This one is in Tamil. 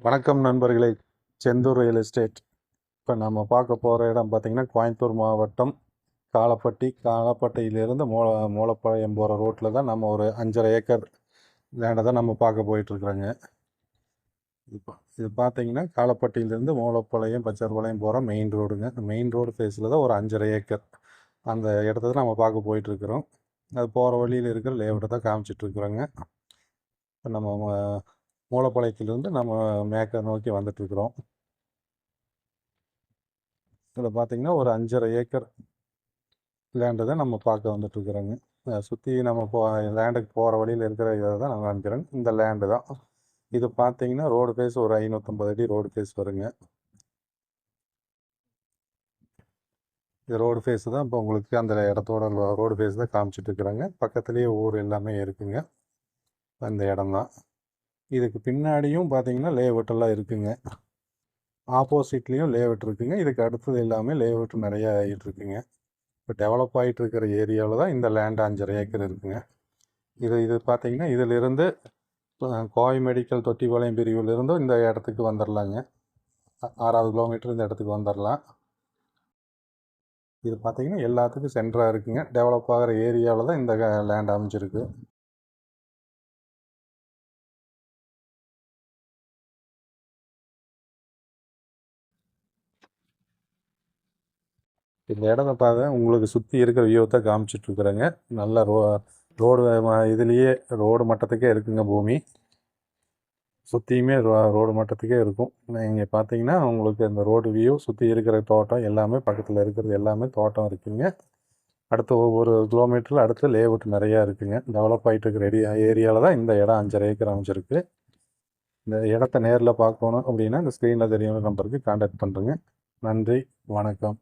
வணக்கம் நண்பர்களே. Senthur real estate. இப்போ நம்ம பார்க்க போகிற இடம் பார்த்திங்கன்னா கோயம்புத்தூர் மாவட்டம் காலப்பட்டி. காலப்பட்டியிலேருந்து மூல மூலப்பாளையம் போகிற ரோட்டில் தான் நம்ம ஒரு அஞ்சரை ஏக்கர் லேண்டை தான் நம்ம பார்க்க போயிட்டுருக்குறோங்க இப்போ இது பார்த்தீங்கன்னா காலப்பட்டியிலேருந்து மூலப்பாளையம் பச்சர்பாளையம் போகிற மெயின் ரோடுங்க மெயின் ரோடு ஃபேஸில் தான் ஒரு அஞ்சரை ஏக்கர் அந்த இடத்த தான் நம்ம பார்க்க போயிட்டுருக்குறோம் அது போகிற வழியில் இருக்கிற லேஅவுட்டை தான் காமிச்சிட்ருக்குறோங்க இப்போ நம்ம மூலப்பாளையத்திலிருந்து நம்ம மேற்க நோக்கி வந்துட்டுருக்குறோம். இதில் பார்த்திங்கன்னா ஒரு அஞ்சரை ஏக்கர் லேண்டை தான் நம்ம பார்க்க வந்துட்டுருக்குறோங்க. சுற்றி நம்ம போ லேண்டுக்கு போகிற வழியில் இருக்கிற இதை தான் நான் காமிக்கிறேன். இந்த லேண்டு தான். இது பார்த்தீங்கன்னா ரோடு ஃபேஸ் ஒரு ஐநூற்றம்பது அடி ரோடு ஃபேஸ் வருங்க. இது ரோடு ஃபேஸ் தான் இப்போ உங்களுக்கு அந்த இடத்தோட ரோடு ஃபேஸ் தான் காமிச்சிட்டு இருக்கிறாங்க பக்கத்துலேயே ஊர் எல்லாமே இருக்குங்க. அந்த இடம் தான். இதுக்கு பின்னாடியும் பார்த்தீங்கன்னா லேஅவுட் எல்லாம் இருக்குங்க. ஆப்போசிட்லேயும் லேஅவுட் இருக்குங்க. இதுக்கு அடுத்தது எல்லாமே லேஅவுட் நிறையா ஆகிட்டு இருக்குங்க இப்போ டெவலப் ஆகிட்டு இருக்கிற ஏரியாவில் தான் இந்த லேண்ட் அஞ்சரை ஏக்கர் இருக்குங்க. இது இது பார்த்தீங்கன்னா இதிலிருந்து கோவை மெடிக்கல் தொட்டிபாளையம் பிரிவிலிருந்தும் இந்த இடத்துக்கு வந்துடலாங்க ஆறாவது கிலோமீட்டர் இந்த இடத்துக்கு வந்துடலாம் இது பார்த்திங்கன்னா எல்லாத்துக்கும் சென்டராக இருக்குங்க. டெவலப் ஆகிற ஏரியாவில் தான் இந்த லேண்ட் அமைஞ்சிருக்கு. இந்த இடத்த பார்த்தா உங்களுக்கு சுற்றி இருக்கிற வியூத்தை தான் காமிச்சிட்டு இருக்கிறேங்க. நல்ல ரோ ரோடு இதுலேயே ரோடு மட்டத்துக்கே இருக்குங்க பூமி. சுற்றியுமே ரோடு மட்டத்துக்கே இருக்கும். நீங்கள் பார்த்தீங்கன்னா உங்களுக்கு இந்த ரோடு வியூ சுற்றி இருக்கிற தோட்டம் எல்லாமே பக்கத்தில் இருக்கிறது எல்லாமே தோட்டம் இருக்குங்க. அடுத்து ஒவ்வொரு கிலோமீட்டரில் அடுத்து லேஅவுட் நிறையா இருக்குங்க. டெவலப் ஆகிட்டு இருக்கிற ஏரியா ஏரியாவில் தான் இந்த இடம் அஞ்சரை ஏக்கர் அமைச்சிருக்கு இந்த இடத்த நேரில் பார்க்கணும் அப்படின்னா இந்த ஸ்க்ரீனில் தெரியும் நம்பருக்கு கான்டாக்ட் பண்ணுறேங்க நன்றி வணக்கம்.